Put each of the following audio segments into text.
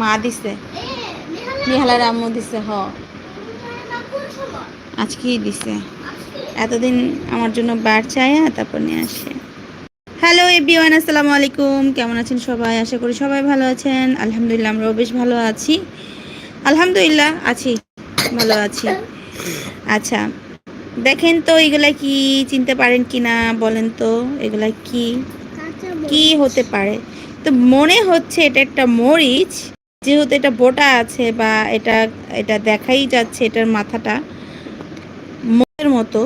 মা দিছে। নিহালার আম্মু দিছে হ। আজকেই দিছে। এতদিন আমার জন্য বার চায়া তারপর নিয়ে আসে। হ্যালো এভরিওয়ান আসসালামু আলাইকুম। কেমন আছেন সবাই? আশা করি সবাই ভালো আছেন। আলহামদুলিল্লাহ আমরাও বেশ ভালো আছি। আলহামদুলিল্লাহ আছি। ভালো আছি। আচ্ছা দেখেন তো এগুলা কি? চিনতে পারেন কি না? বলেন তো এগুলা কি? কি হতে পারে? তো মনে হচ্ছে এটা একটা মরিচ। যেহেতু এটা বোটা আছে বা এটা এটা দেখাই যাচ্ছে এটার মাথাটা মরিচের মতো।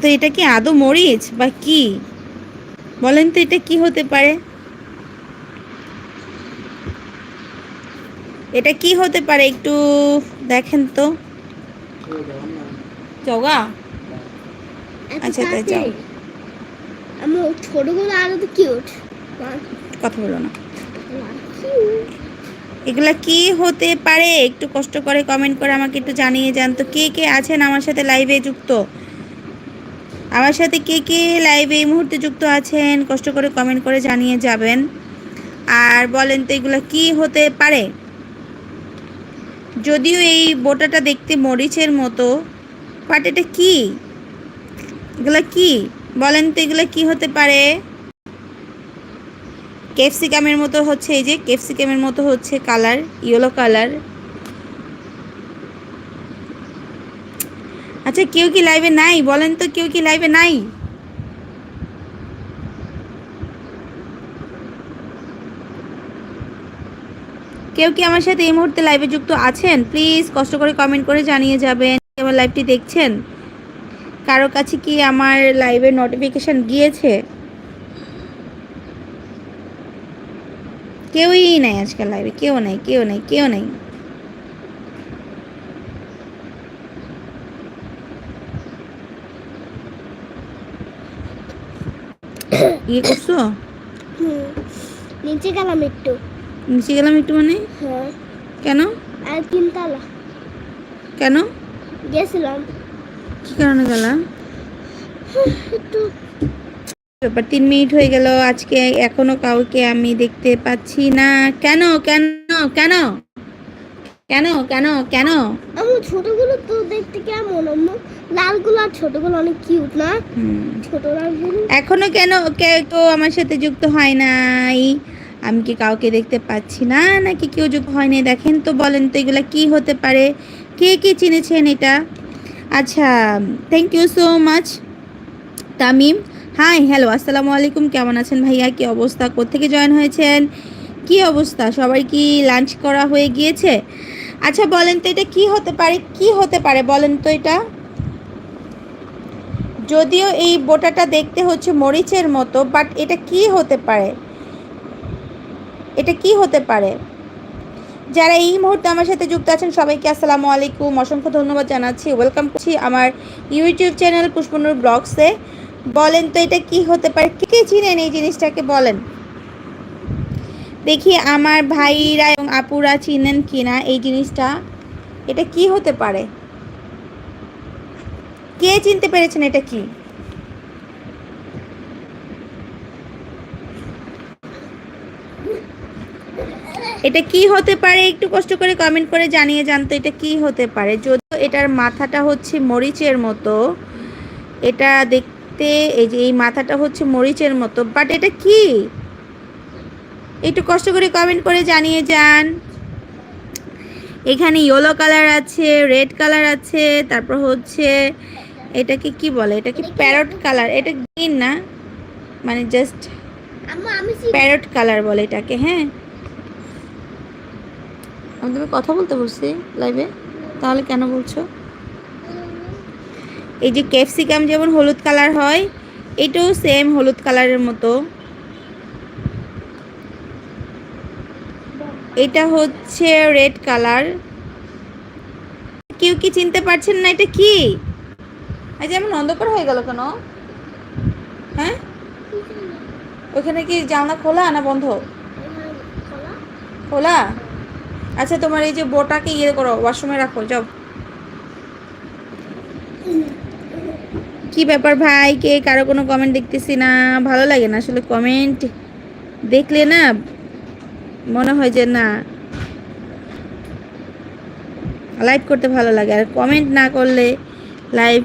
তো এটা কি আদৌ মরিচ বা কি? বলেন তো এটা কি হতে পারে? এটা কি হতে পারে একটু দেখেন তো। জগা আচ্ছা, তাই যাও। আমার ছোটগুলো আরও কিউট কথা বলো না। এগুলা কি হতে পারে? একটু কষ্ট করে কমেন্ট করে আমাকে একটু জানিয়ে যান তো কে কে আছেন আমার সাথে লাইভে যুক্ত? আমার সাথে কে কে লাইভে এই মুহূর্তে যুক্ত আছেন? কষ্ট করে কমেন্ট করে জানিয়ে যাবেন। আর বলেন তো এগুলো কি হতে পারে? যদিও এই বোটাটা দেখতে মরিচের মতো বাট এটা কি? এগুলো কি? বলেন তো এগুলো কি হতে পারে? ক্যাপসিকামের মতো হচ্ছে এই যে ক্যাপসিকামের মতো হচ্ছে কালার ইয়েলো কালার আচ্ছা কেউ কি লাইভে নাই? বলেন তো, কেউ কি লাইভে নাই? কেউ কি আমার সাথে এই মুহূর্তে লাইভে যুক্ত আছেন? প্লিজ কষ্ট করে কমেন্ট করে জানিয়ে যাবেন আমার লাইভটি দেখছেন। কারও কাছে কি আমার লাইভের নোটিফিকেশন গিয়েছে? কেউই নাই আজকাল লাইভে কেউ নাই কেউ নাই কেউ নাই। ইয়ে করছ? নিচে গেলাম একটু। নিচে গেলাম একটু মানে? হ্যাঁ। কেন? আর তিনতলা। কেন? গেছিলাম। কি কারণে গেলাম একটু ব্যাপার তিন মিনিট হয়ে গেল আজকে এখনও কাউকে আমি দেখতে পাচ্ছি না। কেন কেন কেন? কেন কেন কেন? আমার ছোটগুলো তো দেখতে কেমন আম্মু? লালগুলো আর ছোটগুলো অনেক কিউট না? ছোট লালগুলো? এখনও কেন কেউ তো আমার সাথে যুক্ত হয় নাই? আমি কি কাউকে দেখতে পাচ্ছি না নাকি কেউ যুক্ত হয়নি? দেখেন তো বলেন তো এগুলা কি হতে পারে? কে কে চিনেছেন এটা? আচ্ছা thank you so much Tamim. Hi hello আসসালামু আলাইকুম। কেমন আছেন ভাইয়া? কি অবস্থা? কোত্থেকে জয়েন হয়েছেন? কি অবস্থা? সবার কি লাঞ্চ করা হয়ে গিয়েছে? আচ্ছা বলেন তো এটা কি হতে পারে? কি হতে পারে? বলেন তো এটা। যদিও এই বোটাটা দেখতে হচ্ছে মরিচের মতো বাট এটা কি হতে পারে? এটা কি হতে পারে? যারা এই মুহূর্তে আমার সাথে যুক্ত আছেন, সবাইকে আসসালামু আলাইকুম। অসংখ্য ধন্যবাদ জানাচ্ছি। ওয়েলকাম করছি আমার ইউটিউব চ্যানেল পুষ্পনুর ব্লগসে বলেন তো এটা কি হতে পারে? কে কে চিনেন এই জিনিসটাকে বলেন? দেখি আমার ভাইরা এবং আপুরা চিনেন কিনা এই জিনিসটা। এটা কি হতে পারে? কে চিনতে পেরেছেন এটা কি? এটা কি হতে পারে? একটু কষ্ট করে কমেন্ট করে জানিয়ে জানতো এটা কি হতে পারে। যদিও এটার মাথাটা হচ্ছে মরিচের মতো, এটা দেখতে এই যে এই মাথাটা হচ্ছে মরিচের মতো বাট এটা কি? একটু কষ্ট করে কমেন্ট করে জানিয়ে যান। এখানে ইয়েলো কালার আছে রেড কালার আছে তারপর হচ্ছে এটাকে কি বলে? এটা কি প্যারট কালার এটা গ্রিন না? মানে জাস্ট প্যারট কালার বলে এটাকে হ্যাঁ? আমি তুমি কথা বলতে বলছি লাইভে তাহলে কেন বলছো? এই যে ক্যাপসিকাম যেমন হলুদ কালার হয়, এটাও সেম হলুদ কালারের মতো। এটা হচ্ছে রেড কালার কেউ কি চিনতে পারছেন না এটা কি? এই যেমন অন্ধকার হয়ে গেল কেন? হ্যাঁ? ওখানে কি জানলা খোলা না বন্ধ? খোলা? খোলা আচ্ছা তোমার এই যে বোটাকে ইয়ে করো ওয়াশরুমে রাখো, যাও। কি ব্যাপার ভাই? কে কারও কোনো কমেন্ট দেখতেছি না। ভালো লাগে না আসলে কমেন্ট দেখলে না মনে হয় যে না লাইভ করতে ভালো লাগে। আর কমেন্ট না করলে লাইভ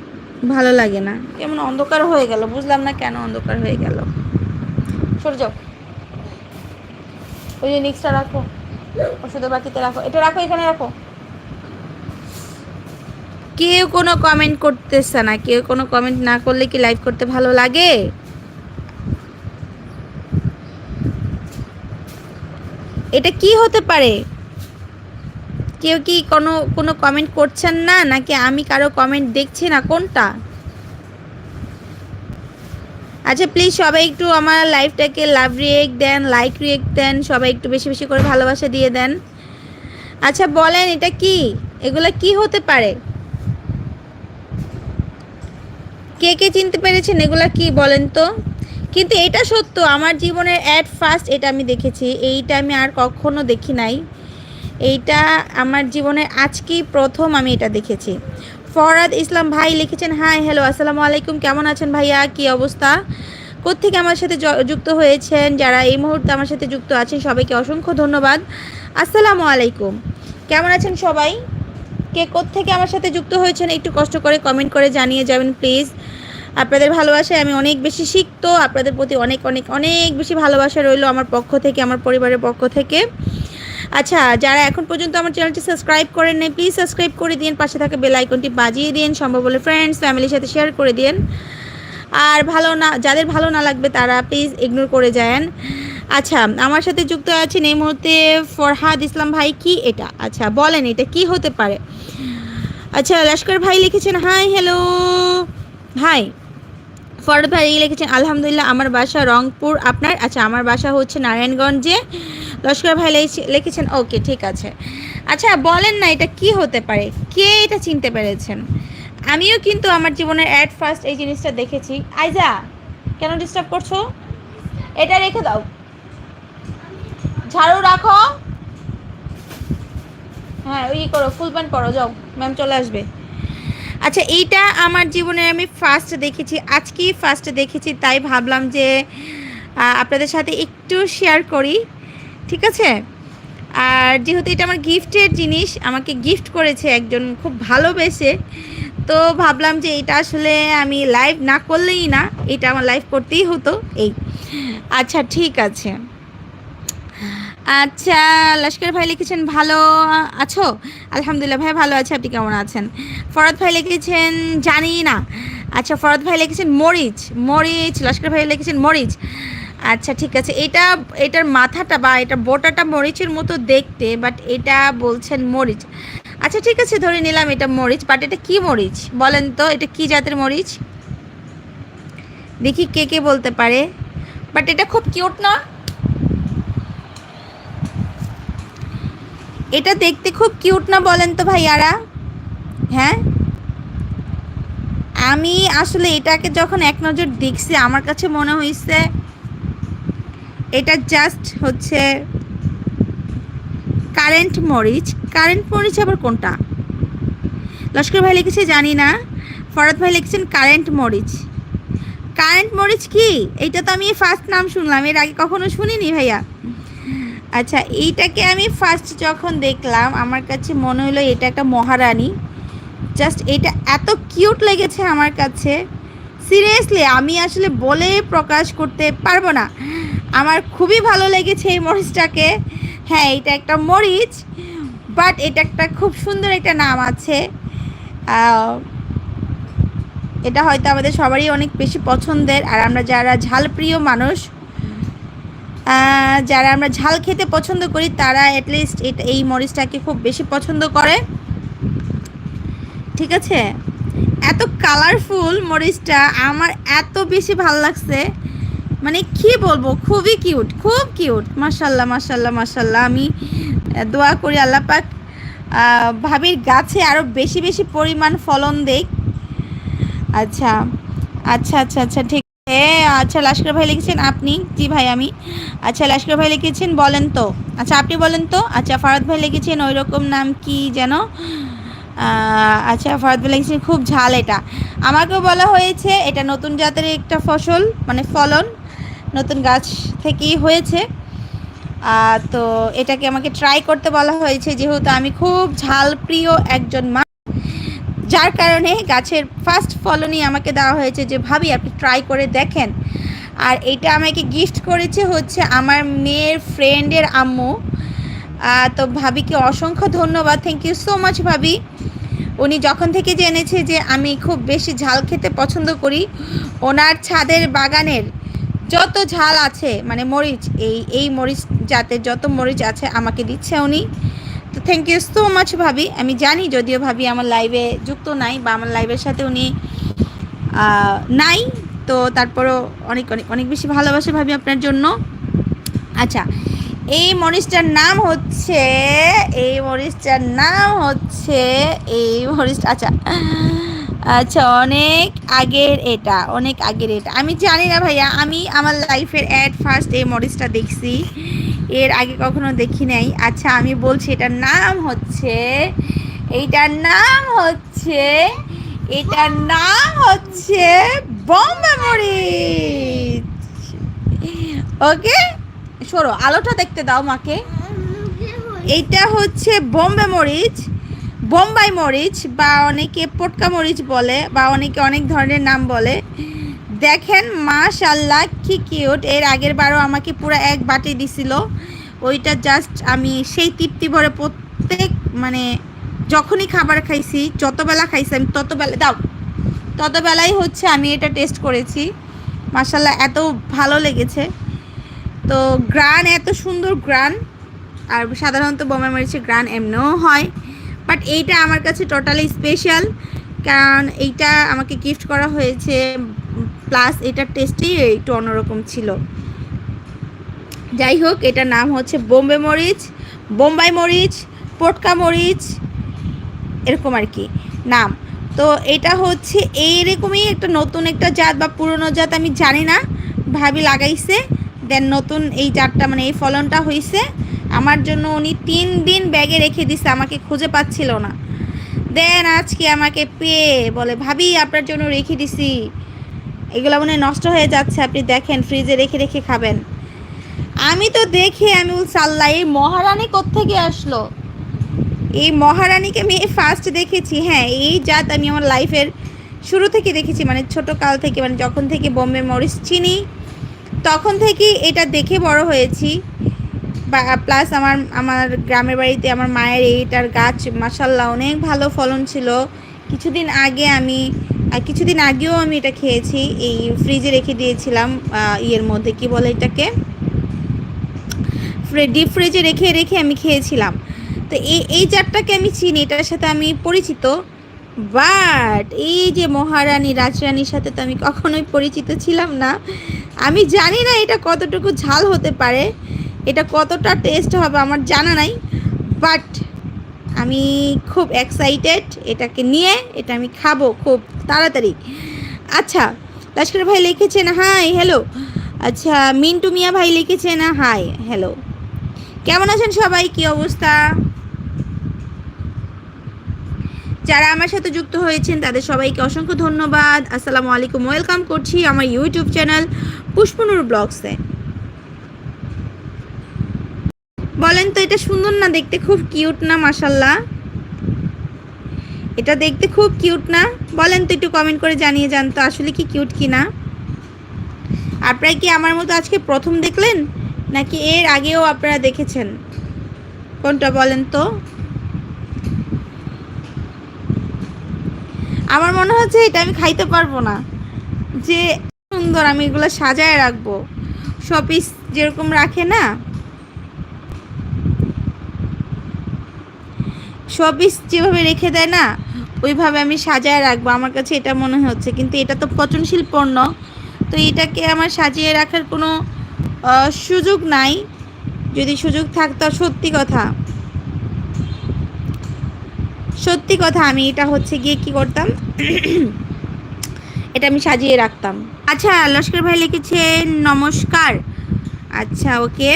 ভালো লাগে না। কেমন অন্ধকার হয়ে গেল, বুঝলাম না কেন অন্ধকার হয়ে গেল। সরে যাও। ওই যে নিক্সটা রাখো। ওষুধের বাকিতে রাখো। এটা রাখো, এখানে রাখো। কেউ কোনো কমেন্ট করতেছে না। কেউ কোনো কমেন্ট না করলে কি লাইভ করতে ভালো লাগে? এটা কি হতে পারে? কেউ কি কোনো কোনো কমেন্ট করছেন না? নাকি আমি কারও কমেন্ট দেখছি না? কোনটা? আচ্ছা প্লিজ সবাই একটু আমার লাইফটাকে লাভ রিয়েক্ট দেন লাইক রিয়েক্ট দেন, সবাই একটু বেশি বেশি করে ভালোবাসা দিয়ে দেন। আচ্ছা বলেন এটা কি? এগুলো কি হতে পারে? কে কে চিনতে পেরেছেন এগুলা কি বলেন তো? কিন্তু এটা সত্য, আমার জীবনের অ্যাট ফার্স্ট এটা আমি দেখেছি, এইটা আমি আর কখনো দেখি নাই। এইটা আমার জীবনে আজকেই প্রথম আমি এটা দেখেছি। ফরাদ ইসলাম ভাই লিখেছেন হাই হ্যালো আসসালামু আলাইকুম, কেমন আছেন ভাইয়া? কি অবস্থা? কোত্থেকে আমার সাথে যুক্ত হয়েছেন? যারা এই মুহূর্তে আমার সাথে যুক্ত আছেন, সবাইকে অসংখ্য ধন্যবাদ। আসসালামু আলাইকুম, কেমন আছেন সবাই? কে কোত্থেকে আমার সাথে যুক্ত হয়েছেন একটু কষ্ট করে কমেন্ট করে জানিয়ে যাবেন প্লিজ আপনাদের ভালোবাসায় আমি অনেক বেশি শিখত আপনাদের প্রতি অনেক অনেক অনেক বেশি ভালোবাসা রইল আমার পক্ষ থেকে, আমার পরিবারের পক্ষ থেকে। আচ্ছা যারা এখন পর্যন্ত আমার চ্যানেলটি সাবস্ক্রাইব করেন নাই প্লিজ সাবস্ক্রাইব করে দিন পাশে থাকা বেল আইকনটি বাজিয়ে দিন সম্ভব হলে ফ্রেন্ডস ফ্যামিলির সাথে শেয়ার করে দিন আর ভালো না, যাদের ভালো না লাগবে তারা প্লিজ ইগনোর করে যান। আচ্ছা আমার সাথে যুক্ত আছেন এই মুহূর্তে ফরহাদ ইসলাম ভাই, কি এটা? আচ্ছা বলেন এটা কি হতে পারে? আচ্ছা লস্কর ভাই লিখেছেন, হাই হ্যালো হাই ফরহাদ ভাই লিখেছেন, আলহামদুলিল্লাহ, আমার বাসা রংপুর। আপনার? আচ্ছা আমার বাসা হচ্ছে নারায়ণগঞ্জে। লস্কর ভাই লিখে- লিখেছেন, ওকে, ঠিক আছে। আচ্ছা বলেন না এটা কি হতে পারে? কে এটা চিনতে পেরেছেন? আমিও কিন্তু আমার জীবনের অ্যাট ফার্স্ট এই জিনিসটা দেখেছি। আইজা, কেন ডিস্টার্ব করছ? এটা রেখে দাও। ঝাড়ু রাখো। হ্যাঁ ওই করো ফুল প্যান্ট পরো, যাও ম্যাম চলে আসবে। আচ্ছা এইটা আমার জীবনে আমি ফার্স্ট দেখেছি, আজকেই ফার্স্ট দেখেছি, তাই ভাবলাম যে আপনাদের সাথে একটু শেয়ার করি, ঠিক আছে? আর যেহেতু এটা আমার গিফটের জিনিস, আমাকে গিফট করেছে একজন খুব ভালোবেসে, তো ভাবলাম যে এটা আসলে আমি লাইভ না করলেই না, এটা আমার লাইভ করতেই হতো, এই। আচ্ছা ঠিক আছে। আচ্ছা লস্কর ভাই লিখেছেন, ভালো আছো? আলহামদুলিল্লাহ, ভাই ভালো আছে, আপনি কেমন আছেন? ফরদ ভাই লিখেছেন, জানি না। আচ্ছা ফরদ ভাই লিখেছেন, মরিচ। মরিচ, লস্কর ভাই লিখেছেন, মরিচ। আচ্ছা ঠিক আছে, এটা, এটার মাথাটা বা এটা বোটাটা মরিচের মতো দেখতে বাট এটা বলছেন মরিচ। আচ্ছা ঠিক আছে, ধরে নিলাম এটা মরিচ বাট এটা কি মরিচ? বলেন তো, এটা কি জাতের মরিচ? দেখি কে কে বলতে পারে বাট এটা খুব কিউট না? এটা দেখতে খুব কিউট না বলেন তো ভাইয়ারা? হ্যাঁ? আমি আসলে এটাকে যখন এক নজর দেখছি, আমার কাছে মনে হয়েছে এটা জাস্ট হচ্ছে কারেন্ট মরিচ। কারেন্ট মরিচ আবার কোনটা? লস্কর ভাই লিখেছে, জানি না। ফরাদ ভাই লিখেছেন কারেন্ট মরিচ। কারেন্ট মরিচ কি? এটা তো আমি ফার্স্ট নাম শুনলাম, এর আগে কখনো শুনিনি ভাইয়া। আচ্ছা এইটাকে আমি ফার্স্ট যখন দেখলাম, আমার কাছে মনে হলো এটা একটা মহারানী। জাস্ট এটা এত কিউট লেগেছে আমার কাছে। সিরিয়াসলি আমি আসলে বলে প্রকাশ করতে পারব না। আমার খুবই ভালো লেগেছে এই মরিচটাকে। হ্যাঁ এটা একটা মরিচ বাট এটা একটা খুব সুন্দর একটা নাম আছে। এটা হয়তো আমাদের সবারই অনেক বেশি পছন্দের, আর আমরা যারা ঝালপ্রিয় মানুষ যারা আমরা ঝাল খেতে পছন্দ করি, তারা অ্যাটলিস্ট এই মরিচটাকে খুব বেশি পছন্দ করে। ঠিক আছে? এত কালারফুল মরিচটা আমার এত বেশি ভালো লাগছে। মানে কি বলব, খুবই কিউট খুব কিউট মাসাল্লাহ মাসাল্লাহ মাসাল্লাহ আমি দোয়া করি আল্লাহ পাক ভাবির গাছে আরও বেশি বেশি পরিমাণ ফলন দেখ আচ্ছা আচ্ছা আচ্ছা আচ্ছা ঠিক হ্যাঁ আচ্ছা লাস্কর ভাই লিখেছেন, আপনি? জি ভাই, আমি। আচ্ছা লাস্কর ভাই লিখেছেন, বলেন তো। আচ্ছা আপনি বলেন তো। আচ্ছা ফারাদ ভাই লিখেছেন ওই রকম নাম কি যেন? আচ্ছা ফারাদ ভাই লিখেছেন, খুব ঝাল এটা। আমাকেও বলা হয়েছে, এটা নতুন জাতের একটা ফসল মানে ফলন, নতুন গাছ থেকেই হয়েছে। তো এটাকে আমাকে ট্রাই করতে বলা হয়েছে, যেহেতু আমি খুব ঝাল প্রিয় একজন মা যার কারণে গাছের ফার্স্ট ফলনই আমাকে দেওয়া হয়েছে যে, ভাবি, আপনি ট্রাই করে দেখেন। আর এটা আমাকে গিফট করেছে হচ্ছে আমার মেয়ের ফ্রেন্ডের আম্মু। তো ভাবিকে অসংখ্য ধন্যবাদ। থ্যাংক ইউ সো মাচ ভাবি। উনি যখন থেকে জেনেছে যে আমি খুব বেশি ঝাল খেতে পছন্দ করি, ওনার ছাদের বাগানের যত ঝাল আছে মানে মরিচ, এই এই মরিচ জাতের যত মরিচ আছে, আমাকে দিচ্ছে উনি। তো থ্যাংক ইউ সো মাচ ভাবি। আমি জানি যদিও ভাবি আমার লাইভে যুক্ত নাই বা আমার লাইভের সাথে উনি নাই, তো তারপরও অনেক অনেক অনেক বেশি ভালোবাসে ভাবি আপনার জন্য। আচ্ছা এই মরিচটার নাম হচ্ছে, এই মরিচটার নাম হচ্ছে, এই মরিচ আচ্ছা আচ্ছা অনেক আগের এটা, অনেক আগের এটা। আমি জানি না ভাইয়া, আমি আমার লাইফের অ্যাড ফার্স্ট এই মরিচটা দেখছি। এর আগে কখনো দেখি নাই। আচ্ছা আমি বলছি, এটার নাম হচ্ছে, এইটার নাম হচ্ছে, এটার নাম হচ্ছে বম্বে মরিচ। ওকে? সরো, আলোটা দেখতে দাও মাকে। এইটা হচ্ছে বোম্বে মরিচ, বোম্বাই মরিচ, বা অনেকে পটকা মরিচ বলে, বা অনেকে অনেক ধরনের নাম বলে। দেখেন মাশাল্লাহ কি কিউট। এর আগের বারও আমাকে পুরো এক বাটি দিছিল। ওইটা জাস্ট আমি সেই তৃপ্তি ভরে প্রত্যেক মানে যখনই খাবার খাইছি, যতবেলা খাইছি, আমি ততবেলা, দাও, ততবেলাই হচ্ছে আমি এটা টেস্ট করেছি। মাশাল্লাহ এত ভালো লেগেছে। তো গ্রান, এত সুন্দর গ্রান। আর সাধারণত বোমা মরিচের গ্রান এমনিও হয়। বাট এইটা আমার কাছে টোটালি স্পেশাল কারণ এইটা আমাকে গিফট করা হয়েছে প্লাস এটার টেস্টই একটু অন্যরকম ছিল। যাই হোক এটার নাম হচ্ছে বোম্বে মরিচ, বোম্বাই মরিচ, পটকা মরিচ, এরকম আর কি নাম। তো এটা হচ্ছে এইরকমই একটা নতুন একটা জাত বা পুরনো জাত আমি জানি না, ভাবি লাগাইছে। দেন নতুন এই জাতটা মানে এই ফলনটা হয়েছে আমার জন্য উনি তিন দিন ব্যাগে রেখে দিছে, আমাকে খুঁজে পাচ্ছিল না। দেন আজকে আমাকে পেয়ে বলে, ভাবি, আপনার জন্য রেখে দিছি। এগুলো মনে নষ্ট হয়ে যাচ্ছে, আপনি দেখেন ফ্রিজে রেখে রেখে খাবেন। আমি তো দেখে, আমি আল্লাহ, এই মহারানী কোত্থেকে আসলো? এই মহারানীকে আমি ফার্স্ট দেখেছি হ্যাঁ এই জাত আমি আমার লাইফের শুরু থেকে দেখেছি মানে ছোট কাল থেকে মানে যখন থেকে বোম্বে মরিচ চিনি, তখন থেকেই এটা দেখে বড় হয়েছি। প্লাস আমার আমার গ্রামের বাড়িতে আমার মায়ের এইটার গাছ মাসাল্লাহ অনেক ভালো ফলন ছিল। কিছুদিন আগে আমি কিছুদিন আগেও আমি এটা খেয়েছি, এই ফ্রিজে রেখে দিয়েছিলাম ইয়ের মধ্যে, কি বলে এটাকে? ডিপ ফ্রিজে রেখে রেখে আমি খেয়েছিলাম। তো এই এই চারটাকে আমি চিনি, এটার সাথে আমি পরিচিত। বাট এই যে মহারানী, রাজরানীর সাথে তো আমি কখনোই পরিচিত ছিলাম না। আমি জানি না এটা কতটুকু ঝাল হতে পারে, এটা কতটা টেস্ট হবে, আমার জানা নাই। বাট আমি খুব এক্সাইটেড এটাকে নিয়ে, এটা আমি খাব খুব। তাড়াতাড়ি। আচ্ছা লস্কর ভাই লিখেছেন হাই হ্যালো আচ্ছা মিন্টু মিয়া ভাই লিখেছেন হাই হ্যালো কেমন আছেন সবাই? কি অবস্থা? যারা আমার সাথে যুক্ত হয়েছেন, তাদের সবাইকে অসংখ্য ধন্যবাদ। আসসালামু আলাইকুম ওয়েলকাম করছি আমার ইউটিউব চ্যানেল পুষ্পনুর ব্লগসে বলেন তো, এটা সুন্দর না দেখতে? খুব কিউট না মাসাল্লাহ এটা দেখতে খুব কিউট না? বলেন তো একটু কমেন্ট করে জানিয়ে যান তো আসলে কি কিউট কি না আপনারা কি আমার মতো আজকে প্রথম দেখলেন? নাকি এর আগেও আপনারা দেখেছেন? কোনটা বলেন তো? আমার মনে হচ্ছে এটা আমি খাইতে পারব না। যে সুন্দর আমি এগুলো সাজায় রাখব। শপিস যেরকম রাখে না শপিস যেভাবে রেখে দেয় না, ওইভাবে আমি সাজায় রাখব। আমার কাছে এটা মনে হচ্ছে। কিন্তু এটা তো পচনশীল পণ্য। তো এটাকে আমার সাজিয়ে রাখার কোনো সুযোগ নাই। যদি সুযোগ থাকতো, সত্যি কথা। সত্যি কথা, আমি এটা হচ্ছে গিয়ে কি করতাম? এটা আমি সাজিয়ে রাখতাম। আচ্ছা লস্কর ভাই লিখেছে, নমস্কার। আচ্ছা ওকে।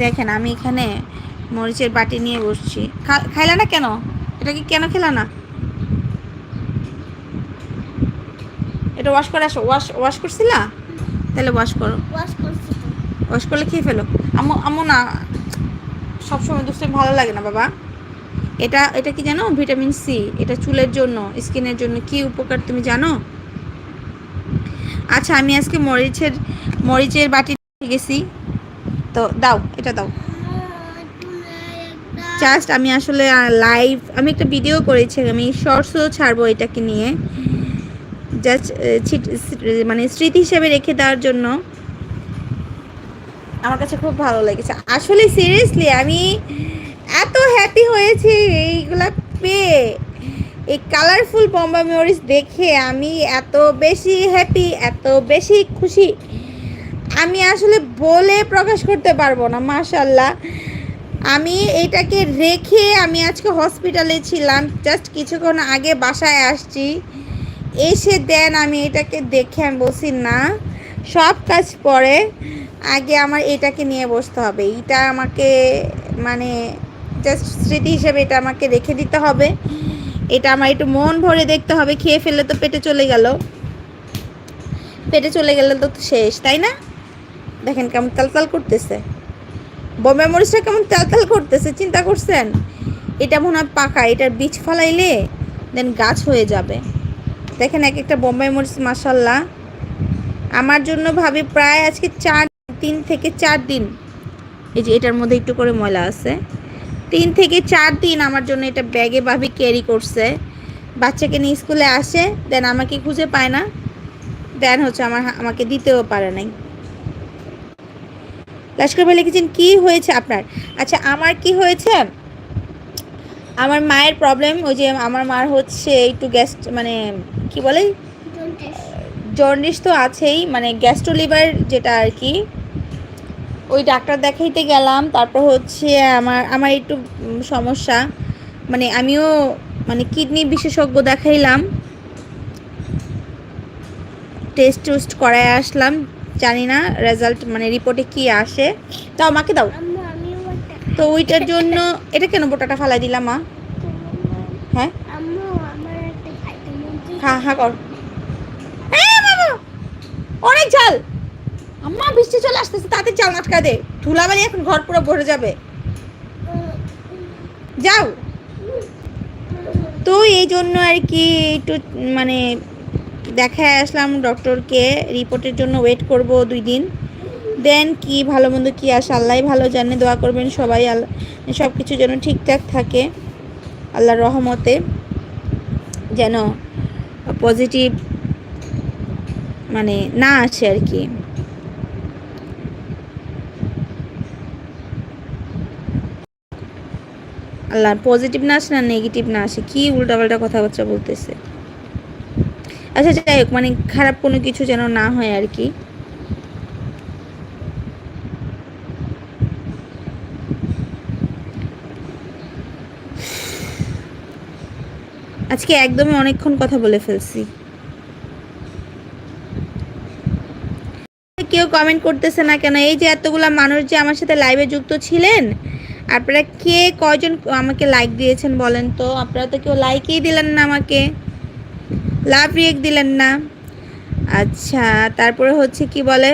দেখেন, আমি এখানে মরিচের বাটি নিয়ে বসছি। খাইলা না কেন? এটা কি কেন খেলা না? এটা ওয়াশ করে আসো। ওয়াশ ওয়াশ করছিলা? তাহলে ওয়াশ করো। ওয়াশ করছি। ওয়াশ করলে খেয়ে ফেলো। আমো আমো না সবসময় দুষ্টামি ভালো লাগে না বাবা। এটা এটা কি জানো? Vitamin C. এটা চুলের জন্য স্কিনের জন্য। কি উপকার তুমি জানো? আচ্ছা আমি আজকে মরিচের মরিচের বাটি গেছি। তো দাও এটা দাও। জাস্ট আমি আসলে লাইভ আমি একটা ভিডিও করেছি, আমি শর্টসও ছাড়বো এটাকে নিয়ে। জাস্ট মানে স্মৃতি হিসেবে রেখে দেওয়ার জন্য। আমার কাছে খুব ভালো লেগেছে। আসলে সিরিয়াসলি আমি এত হ্যাপি হয়েছি এইগুলা পেয়ে। এই কালারফুল বম্বা মেমোরিজ দেখে আমি এত বেশি হ্যাপি এত বেশি খুশি। আমি আসলে বলে প্রকাশ করতে পারব না মাশাল্লাহ আমি এটাকে রেখে আমি আজকে হসপিটালে ছিলাম। জাস্ট কিছুক্ষণ আগে বাসায় আসছি। এসে দেন আমি এটাকে দেখে আমি বলছি, না, সব কাজ পরে আগে আমার এটাকে নিয়ে বসতে হবে। এটা আমাকে মানে জাস্ট স্মৃতি হিসেবে এটা আমাকে রেখে দিতে হবে। এটা আমার একটু মন ভরে দেখতে হবে। খেয়ে ফেললে তো পেটে চলে গেল। পেটে চলে গেলে তো শেষ, তাই না? দেখেন কেমন তালতাল করতেছে। বোম্বে মরিচটা কেমন তালতাল করতেছে, চিন্তা করছেন? এটা মনে হয় পাকা, এটার বীজ ফালাইলে দেন গাছ হয়ে যাবে। দেখেন এক একটা বোম্বাই মরিচ মাসাল্লাহ আমার জন্য ভাবি প্রায় আজকে চার তিন থেকে চার দিন। এই যে এটার মধ্যে একটু করে ময়লা আছে। তিন থেকে চার দিন আমার জন্য এটা ব্যাগে ভাবি ক্যারি করছে। বাচ্চাকে নিয়ে স্কুলে আসে, দেন আমাকে খুঁজে পায় না। দেন হচ্ছে আমার, আমাকে দিতেও পারে নাই। লস্কর ভাই লিখেছেন কি হয়েছে আপনার? আচ্ছা আমার কি হয়েছে? আমার মায়ের প্রবলেম ওই যে আমার মার হচ্ছে একটু গ্যাস মানে কি বলে? জন্ডিস তো আছেই মানে গ্যাস্ট্রোলিভার যেটা আর কি। ওই ডাক্তার দেখাইতে গেলাম তারপর হচ্ছে আমার আমার একটু সমস্যা। মানে আমিও মানে কিডনি বিশেষজ্ঞ দেখাইলাম। টেস্ট টেস্ট করায় আসলাম। জানি না রেজাল্ট মানে রিপোর্টে কি আসে। তাও আমাকে দাও। তো ওইটার জন্য এটা কেন বোটাটা ফালাই দিলাম মা? হ্যাঁ? চাই। হ্যাঁ কর। অনেক ঝাল। আম্মা বৃষ্টি চলে আসতেছে তাতে চাল আটকা দে। ধুলাবালি এখন ঘর পুরো ভরে যাবে। যাও। তো এই জন্য আর কি একটু মানে দেখায় আসলাম ডক্টরকে, রিপোর্টের জন্য ওয়েট করব দুই দিন। দেন কি ভালো মন্দ কী আসে আল্লাহ ভালো জানে, দোয়া করবেন সবাই আল্লাহ সব কিছু যেন ঠিকঠাক থাকে, আল্লাহর রহমতে। যেন পজিটিভ মানে না আসে আর কি। আল্লাহ পজিটিভ না আসে না নেগেটিভ না আসে, কি উল্টাপাল্টা কথাবার্তা বলতেছে। আচ্ছা যাই হোক মানে খারাপ কোনো কিছু যেন না হয় আর কি। আজকে একদমই অনেকক্ষণ কথা বলে ফেলছি। কেউ কমেন্ট করতেছে না কেন? এই যে এতগুলা মানুষ যে আমার সাথে লাইভে যুক্ত ছিলেন, আপনারা কে কয়জন আমাকে লাইক দিয়েছেন বলেন তো? আপনারা তো কেউ লাইকই দিলেন না আমাকে। লাভ রিয়েক্ট দিলেন না। আচ্ছা তারপরে হচ্ছে কি বলে?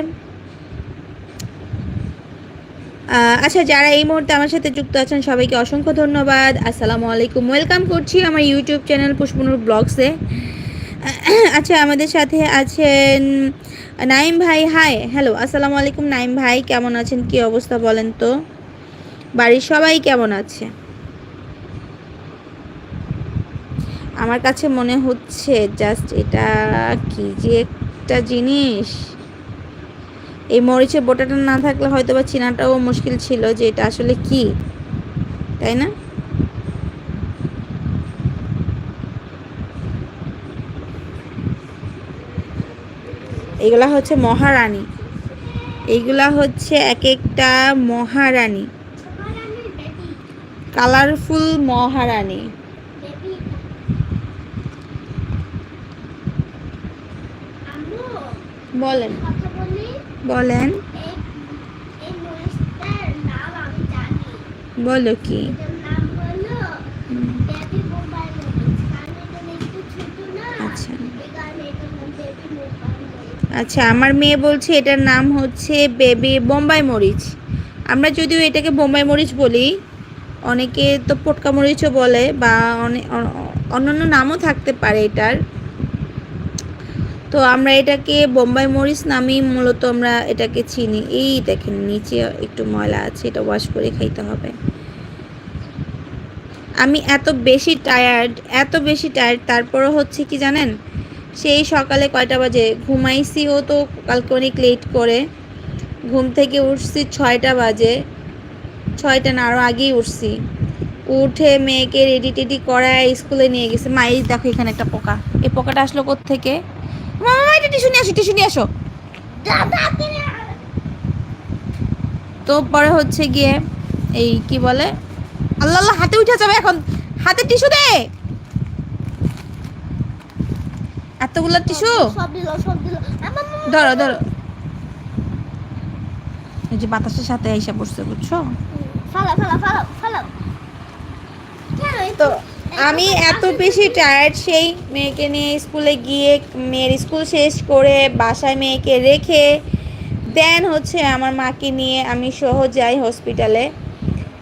আচ্ছা যারা এই মুহূর্তে আমার সাথে যুক্ত আছেন, সবাইকে অসংখ্য ধন্যবাদ। আসসালামু আলাইকুম। ওয়েলকাম করছি আমার ইউটিউব চ্যানেল পুষ্পনুর ব্লগসে আচ্ছা আমাদের সাথে আছেন নাইম ভাই। হাই হ্যালো আসসালামু আলাইকুম নাইম ভাই। কেমন আছেন? কি অবস্থা বলেন তো? বাড়ির সবাই কেমন আছে? আমার কাছে মনে হচ্ছে জাস্ট এটা কি যে একটা জিনিস। এই মরিচের বোটাটা না থাকলে হয়তো বা চেনাটাও মুশকিল ছিল যে এটা আসলে কি, তাই না? এইগুলা হচ্ছে মহারানী। এইগুলা হচ্ছে এক একটা মহারানী। কালারফুল মহারানী বেবি আম্মু বলেন কথা বলি বলেন এই এই মরিচটার নাম আমি জানি বলো কি এটার নাম হলো হুম, বেবি বোম্বাই মরিচ কারণ এটা একটু ছোট না আচ্ছা। আচ্ছা আমার মেয়ে বলছে এটার নাম হচ্ছে বেবি বোম্বাই মরিচ। আমরা যদিও এটাকে বোম্বাই মরিচ বলি অনেকে তো পটকা মরিচও বলে বা অন্যান্য নামও থাকতে পারে এটার। তো আমরা এটাকে বোম্বাই মরিচ নামেই মূলত আমরা এটাকে চিনি। এই দেখেন, নিচে একটু ময়লা আছে, এটা ওয়াশ করে খাইতে হবে। আমি এত বেশি টায়ার্ড এত বেশি টায়ার্ড তারপরও হচ্ছে কি জানেন? সেই সকালে কয়টা বাজে? ঘুমাইছিও তো কালকে অনেক লেট করে। ঘুম থেকে উঠছি ছয়টা বাজে। ছয়টা না আরও আগেই উঠছি। উঠে মেয়েকে রেডি টেডি করায় স্কুলে নিয়ে গেছে। মা, এই দেখো এখানে একটা পোকা। এই পোকাটা আসলো থেকে মামা এটা টিস্যু নিয়ে আসো টিস্যু নিয়ে আসো। তো পরে হচ্ছে গিয়ে এই কি বলে? আল্লাহ আল্লাহ হাতে উঠে যাবে এখন। হাতে টিস্যু দে। এতগুলো টিস্যু? ধরো ধরো। এই যে বাতাসের সাথে এসে বসছে বুঝছ? ফালা ফালা ফালা ফালা কেন এই তো? আমি এত বেশি টায়ার্ড সেই মেয়েকে নিয়ে স্কুলে গিয়ে মেয়ের স্কুল শেষ করে বাসায় মেয়েকে রেখে দেন হচ্ছে আমার মাকে নিয়ে আমি সহ যাই হসপিটালে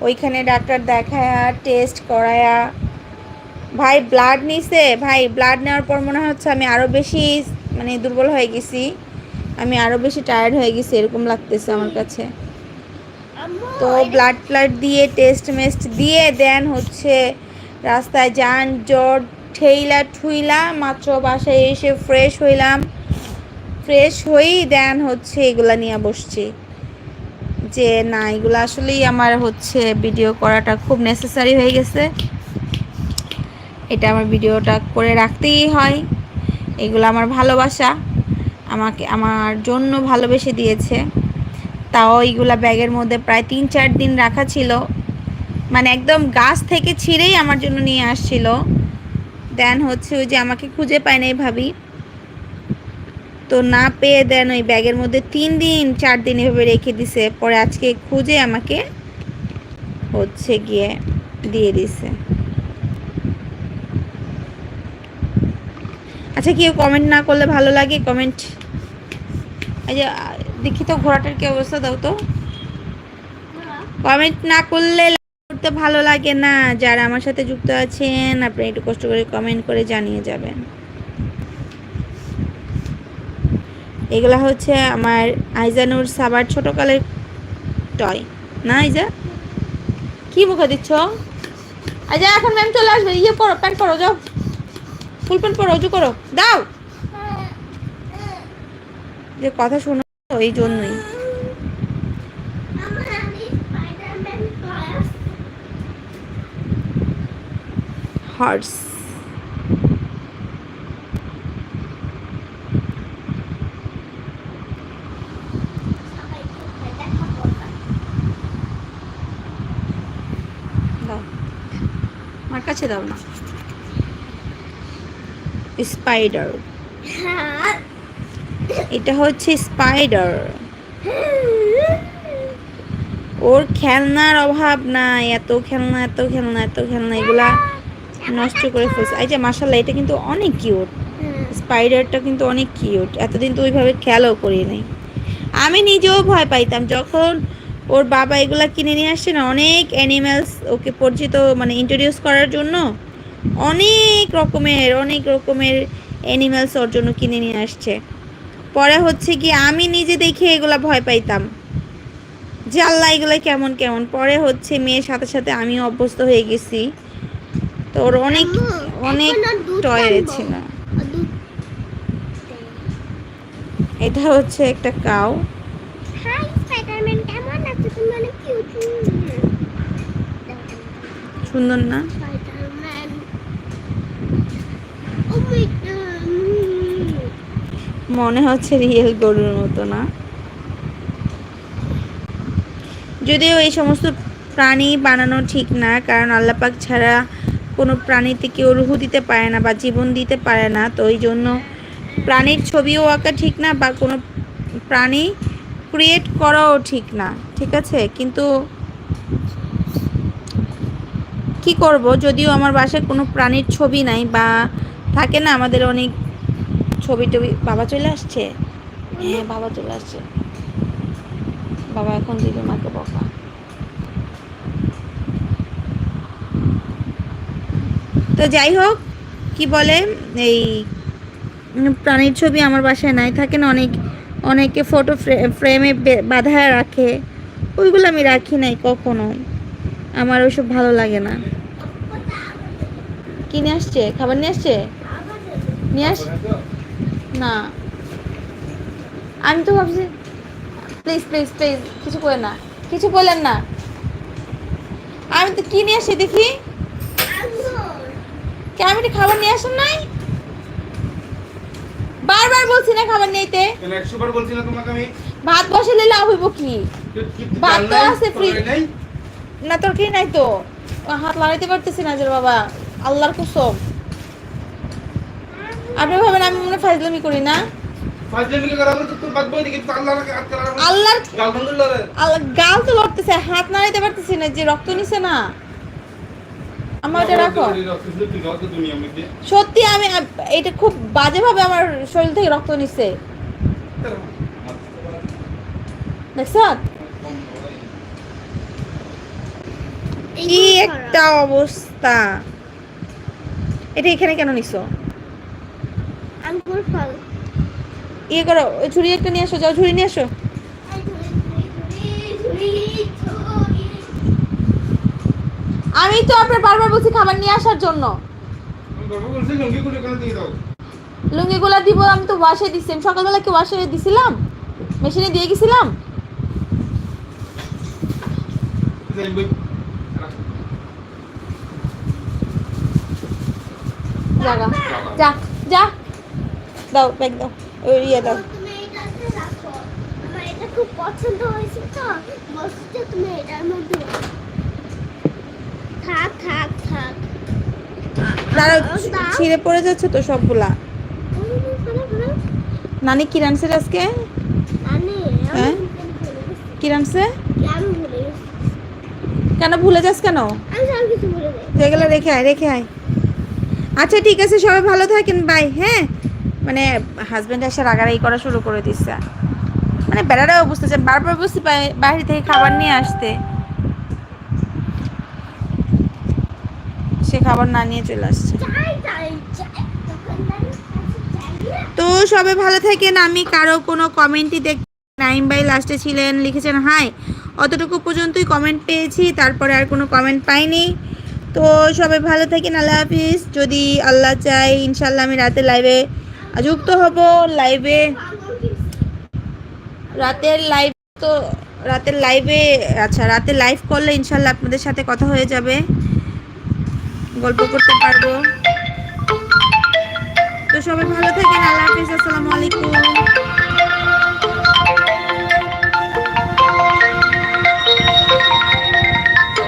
ওইখানে ডাক্তার দেখায়া টেস্ট করায়া। ভাই ব্লাড নিছে, ভাই ব্লাড নেওয়ার পর মনে হচ্ছে আমি আরও বেশি মানে দুর্বল হয়ে গেছি। আমি আরও বেশি টায়ার্ড হয়ে গেছি এরকম লাগতেছে আমার কাছে। তো ব্লাড ফ্লাড দিয়ে টেস্ট মেস্ট দিয়ে দেন হচ্ছে রাস্তায় যান, জট, ঠেইলা ঠুইলা, মাত্র বাসায় এসে ফ্রেশ হইলাম। ফ্রেশ হয়েই দেন হচ্ছে এগুলা নিয়ে বসছি। যে না, এগুলো আসলেই আমার হচ্ছে ভিডিও করাটা খুব নেসেসারি হয়ে গেছে। এটা আমার ভিডিওটা করে রাখতেই হয়। এগুলো আমার ভালোবাসা। আমাকে, আমার জন্য ভালোবেসে দিয়েছে। তাও এইগুলা ব্যাগের মধ্যে প্রায় তিন চার দিন রাখা ছিল। মানে একদম গাছ থেকে ছিঁড়েই আমার জন্য নিয়ে আসছিল। দেন হচ্ছে ওই যে আমাকে খুঁজে পায় নাই ভাবি। তো না পেয়ে দেন ওই ব্যাগের মধ্যে তিন দিন চার দিন এভাবে রেখে দিছে। পরে আজকে খুঁজে আমাকে হচ্ছে গিয়ে দিয়ে দিছে। আচ্ছা কেউ কমেন্ট না করলে ভালো লাগে? কমেন্ট এই দেখি তো ঘোড়াটার কি অবস্থা দাও তো। কমেন্ট না করলে করতে ভালো লাগে না। যারা আমার সাথে যুক্ত আছেন আপনি একটু কষ্ট করে কমেন্ট করে জানিয়ে যাবেন। এগুলা হচ্ছে আমার আইজানুর সাবার ছোটকালের টয় না আইজা? কি মুখে দিচ্ছ? আইজা এখন ম্যাম চলে আসবে। ইয়ে পরো প্যান্ট পরো যাও। ফুল প্যান্ট পরো উজু করো। দাও। যে কথা শোনো এই জন্যই আমার আমি স্পাইডারম্যান ক্লাস হর্স আমার কাছে দাও না। স্পাইডার এটা হচ্ছে স্পাইডার ওর খেলনার অভাব নাই। এত খেলনা এত খেলনা এত খেলনা, এগুলা নষ্ট করে ফেলছে। এই যে মাসাল্লাহ এটা কিন্তু অনেক কিউট স্পাইডারটা কিন্তু অনেক কিউট এতদিন তো ওইভাবে খেয়ালও করি নাই। আমি নিজেও ভয় পাইতাম যখন ওর বাবা এগুলা কিনে নিয়ে আসছে না অনেক অ্যানিম্যালস ওকে পরিচিত মানে ইন্ট্রোডিউস করার জন্য অনেক রকমের অনেক রকমের অ্যানিম্যালস ওর জন্য কিনে নিয়ে আসছে। পরে হচ্ছে কি আমি নিজে দেখে এগুলা ভয় পাইতাম যে আল্লাহ এগুলো কেমন কেমন। পরে হচ্ছে মেয়ের সাথে সাথে আমিও অভ্যস্ত হয়ে গেছি। তো ওর অনেক অনেক টয়। ছিল এটা হচ্ছে একটা কাউ হাই স্পাইডারম্যান কেমন আছো? তুমি অনেক কিউট সুন্দর না? মনে হচ্ছে রিয়েল গরুর মতো না। যদিও এই সমস্ত প্রাণী বানানো ঠিক না কারণ আল্লাপাক ছাড়া কোনো প্রাণীতে কেউ রুহু দিতে পারে না বা জীবন দিতে পারে না, তো ওই জন্য প্রাণীর ছবিও আঁকা ঠিক না বা কোনো প্রাণী ক্রিয়েট করাও ঠিক না, ঠিক আছে? কিন্তু কি করব? যদিও আমার বাসায় কোনো প্রাণীর ছবি নাই বা থাকে না আমাদের অনেক ছবি টবি, বাবা চলে আসছে? হ্যাঁ বাবা চলে আসছে। বাবা এখন দিবে মাকে বকা। তো যাই হোক, কি বলে, এই প্রাণীর ছবি আমার বাসায় নাই, থাকে না, অনেক, অনেকে ফটো ফ্রেমে বাঁধায় রাখে, ওইগুলো আমি রাখি নাই কখনো। আমার ওইসব ভালো লাগে না। কি নিয়ে আসছে? খাবার নিয়ে আসছে? নিয়ে আস, না। আমি তো ভাবছি প্লিজ প্লিজ প্লিজ কিছু বলেন না, কিছু বলেন না। আমি তো কি নিয়ে আসি দেখি? কে আমি তো খাবার নিয়ে আসেন নাই? বারবার বলছি না খাবার নিতে। বার বলছি না তোমাকে আমি? ভাত বসালে লাভ হইব কি? ভাত তো আছে নাই? না তোর কি নাই তো। হাত লাগাইতে পারতেছি না যে বাবা। আল্লাহর কুসম। আপনি ভাবেন আমি মনে করি না? ফাজলামি করা গাল আল্লাহ গাল তো লড়তেছে হাত নাড়াইতে পারতেছি না যে রক্ত নিছে না। আমার এটা রাখো। সত্যি আমি এটা খুব বাজেভাবে আমার শরীর থেকে রক্ত নিচ্ছে। দেখছ? কি একটা অবস্থা। এটা এখানে কেন নিছো? আঙ্গুর ফল। ইয়ে করো ওই ঝুড়ি একটা নিয়ে আসো যাও ঝুড়ি নিয়ে আসো। আমি তো আপনার বারবার বলছি খাবার নিয়ে আসার জন্য। লুঙ্গিগুলা দিব, আমি তো ওয়াশে দিছি আমি সকালবেলা কি ওয়াশে দিছিলাম? মেশিনে দিয়ে গেছিলাম? যা যা দাও ব্যাগ দাও ওই ইয়ে দাও। খুব পছন্দ হয়েছে তো। তুমি এটার মধ্যে। থাক থাক থাক। দাঁড়াও ছিঁড়ে পড়ে যাচ্ছে তো সবগুলা। নানি কি রানছে আজকে? হ্যাঁ? কি রানছে। কেন ভুলে যাস কেন? যেগুলো রেখে আয় রেখে আয়। আচ্ছা ঠিক আছে সবাই ভালো থাকেন বাই হ্যাঁ? মানে হাজব্যান্ড এসে রাগারাগি করা শুরু করে দিচ্ছে। মানে বেড়ারাও বুঝতেছে বারবার বুঝতে বাইরে থেকে খাবার নিয়ে আসতে। সে খাবার না নিয়ে চলে আসছে। তো সবাই ভালো থাকেন। আমি কারও কোনো কমেন্টই দেখ নাইম ভাই লাস্টে ছিলেন, লিখেছেন হাই অতটুকু পর্যন্তই কমেন্ট পেয়েছি, তারপরে আর কোনো কমেন্ট পাইনি। তো সবাই ভালো থাকেন, আল্লাহ হাফিজ। যদি আল্লাহ চাই ইনশাল্লাহ আমি রাতে লাইভে যুক্ত হব। লাইভে রাতের লাইভ তো রাতের লাইভে আচ্ছা রাতে লাইভ করলে ইনশাল্লাহ আপনাদের সাথে কথা হয়ে যাবে। গল্প করতে পারব। তো সবাই ভালো থাকেন আল্লাহ হাফিজ আসসালামু আলাইকুম।